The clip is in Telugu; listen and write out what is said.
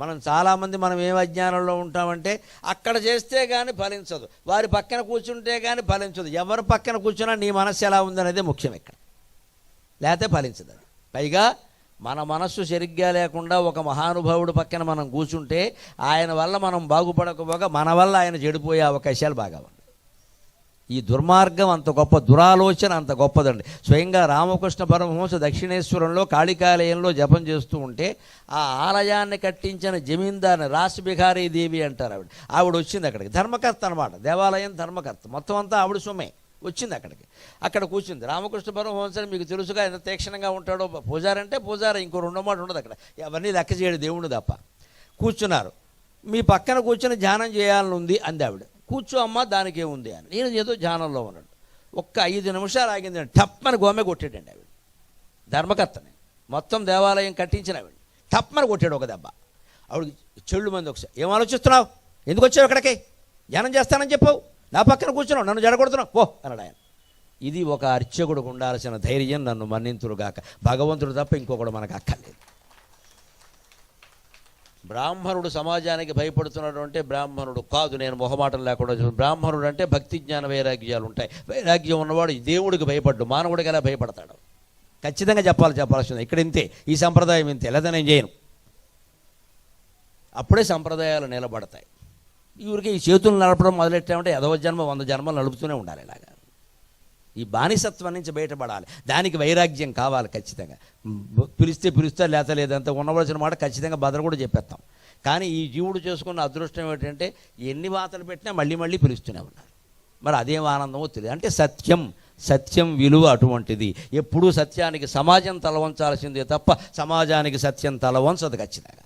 మనం చాలామంది మనం ఏం అజ్ఞానంలో ఉంటామంటే అక్కడ చేస్తే కానీ ఫలించదు. వారి పక్కన కూర్చుంటే కానీ ఫలించదు. ఎవరి పక్కన కూర్చున్నా నీ మనస్సు ఎలా ఉందనేది ముఖ్యం ఇక్కడ. లేకపోతే ఫలించదు అది. పైగా మన మనస్సు సరిగ్గా లేకుండా ఒక మహానుభావుడు పక్కన మనం కూర్చుంటే ఆయన వల్ల మనం బాగుపడకపోగా మన వల్ల ఆయన చెడిపోయే అవకాశాలు బాగా ఉన్నాయి. ఈ దుర్మార్గం అంత గొప్ప దురాలోచన అంత గొప్పదండి. స్వయంగా రామకృష్ణ పరమహంస దక్షిణేశ్వరంలో కాళికాలయంలో జపం చేస్తూ ఉంటే ఆ ఆలయాన్ని కట్టించిన జమీందార్ని రాస్ బిహారీ దేవి అంటారు ఆవిడ ఆవిడ వచ్చింది అక్కడికి. ధర్మకర్త అనమాట దేవాలయం ధర్మకర్త. మొత్తం అంతా ఆవిడ సొమ్మే. వచ్చింది అక్కడికి. అక్కడ కూర్చుంది. రామకృష్ణ పరమహంసని మీకు తెలుసుగా ఎంత తీక్షణంగా ఉంటాడో. పూజారంటే పూజారి ఇంకో రెండో మాట ఉండదు అక్కడ. అవన్నీ లెక్క చేయడు దేవుడు తప్ప. కూర్చున్నారు. మీ పక్కన కూర్చొని ధ్యానం చేయాలని ఉంది అంది ఆవిడ. కూర్చో అమ్మ దానికే ఉంది అని. నేను ఏదో ధ్యానంలో ఉన్నాడు ఒక్క ఐదు నిమిషాలు ఆగింది టప్పని గోమె కొట్టాడండి ఆవిడ. ధర్మకర్తని. మొత్తం దేవాలయం కట్టించిన ఆవిడ. టప్పని కొట్టాడు ఒక దెబ్బ. ఆవిడ చెళ్ళు మంది ఒకసారి ఏం ఆలోచిస్తున్నావు? ఎందుకు వచ్చావు ఇక్కడికి? ధ్యానం చేస్తానని చెప్పావు. నా పక్కన కూర్చున్నావు. నన్ను జడగొడుతున్నావు. ఓ అన్నాడు ఆయన. ఇది ఒక అర్చకుడికి ఉండాల్సిన ధైర్యం నన్ను మన్నింతురుగాక భగవంతుడు తప్ప ఇంకొకడు మనకు అక్కర్లేదు. బ్రాహ్మణుడు సమాజానికి భయపడుతున్నాడు అంటే బ్రాహ్మణుడు కాదు నేను మొహమాటం లేకుండా బ్రాహ్మణుడు అంటే భక్తి జ్ఞాన వైరాగ్యాలు ఉంటాయి. వైరాగ్యం ఉన్నవాడు దేవుడికి భయపడ్డు మానవుడికి ఎలా భయపడతాడు? ఖచ్చితంగా చెప్పాలి చెప్పాల్సింది. ఇక్కడ ఇంతే ఈ సంప్రదాయం ఇంతే. లేదా నేను చేయను. అప్పుడే సంప్రదాయాలు నిలబడతాయి. ఈ ఊరికి ఈ చేతులు నడపడం మొదలెట్టామంటే ఎదవ జన్మ వంద జన్మలు నడుపుతూనే ఉండాలి ఇలాగా. ఈ బానిసత్వం నుంచి బయటపడాలి. దానికి వైరాగ్యం కావాలి ఖచ్చితంగా. పిలిస్తే పిలుస్తా లేత లేదంత ఉండవలసిన మాట ఖచ్చితంగా బదలు కూడా చెప్పేస్తాం. కానీ ఈ జీవుడు చేసుకున్న అదృష్టం ఏంటంటే ఎన్ని వాతలు పెట్టినా మళ్ళీ మళ్ళీ పిలుస్తూనే ఉన్నారు. మరి అదేం ఆనందమో తెలియదు. అంటే సత్యం సత్యం విలువ అటువంటిది. ఎప్పుడూ సత్యానికి సమాజం తలవంచాల్సిందే తప్ప సమాజానికి సత్యం తలవంచదు ఖచ్చితంగా.